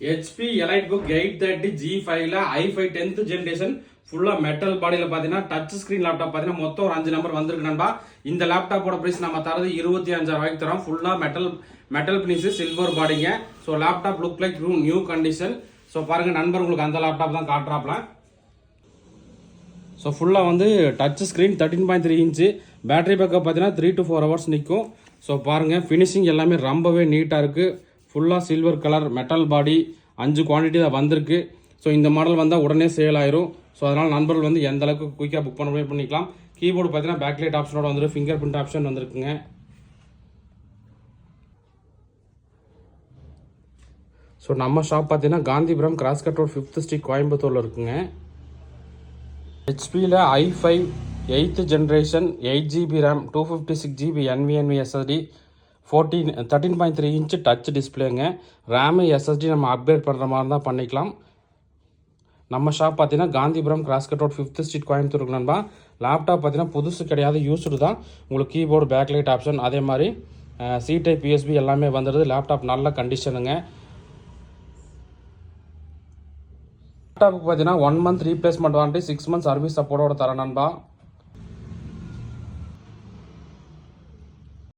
HP elite book eight thirty G ஃபைவ்ல I five tenth generation ஃபுல்லாக metal பாடியில் பார்த்தீங்கன்னா டச் ஸ்க்ரீன் லேப்டாப் பார்த்தீங்கன்னா மொத்தம் ஒரு அஞ்சு நம்பர் வந்திருக்கு நண்பா. இந்த லேப்டாப்போட ப்ரைஸ் நம்ம தரது இருபத்தி அஞ்சாயிரம் ரூபாய்க்கு தரோம். ஃபுல்லாக metal metal finish silver பாடிங்க so laptop look like new condition so பாருங்க நண்பர் உங்களுக்கு அந்த லேப்டாப் தான் காட்டுறாப்லாம் ஸோ ஃபுல்லாக வந்து touch screen thirteen point three inch battery backup பார்த்தீங்கன்னா த்ரீ டு ஃபோர் ஹவர்ஸ் நிற்கும் ஸோ பாருங்கள் ஃபினிஷிங் எல்லாமே ரொம்பவே நீட்டாக இருக்குது ஃபுல்லாக சில்வர் கலர் மெட்டல் பாடி அஞ்சு குவான்டிட்டி தான் வந்திருக்கு. ஸோ இந்த மாடல் வந்தால் உடனே சேல் ஆயிரும். ஸோ அதனால் நண்பர்கள் வந்து எந்த அளவுக்கு குயிக்காக புக் பண்ண முடியும் பண்ணிக்கலாம். கீபோர்டு பார்த்தீங்கன்னா பேக்லைட் ஆப்ஷனோட வந்துடும் ஃபிங்கர் பிரிண்ட் ஆப்ஷன் வந்திருக்குங்க. ஸோ நம்ம ஷாப் பார்த்தீங்கன்னா Gandhipuram cross cut road fifth street கோயம்புத்தூரில் இருக்குங்க. ஹெச்பியில் I five eighth generation eight GB RAM two fifty six GB NVNV SSD fourteen thirteen point three inch touch டிஸ்பிளேங்க RAM SSD நம்ம upgrade பண்ணுற மாதிரி தான் பண்ணிக்கலாம். நம்ம ஷாப் பார்த்தீங்கன்னா Gandhipuram cross cut road fifth street Coimbatore நண்பா. லேப்டாப் பார்த்தீங்கன்னா புதுசு கிடையாது யூஸ்டு தான். உங்களுக்கு கீபோர்டு பேக்லைட் ஆப்ஷன் அதே மாதிரி சி பிஎஸ்பி எல்லாமே வந்துடுது. லேப்டாப் நல்ல கண்டிஷனுங்க லேப்டாப்புக்கு பார்த்தீங்கன்னா one month replacement warranty six month service சப்போர்ட்டோட தரேன் நண்பா.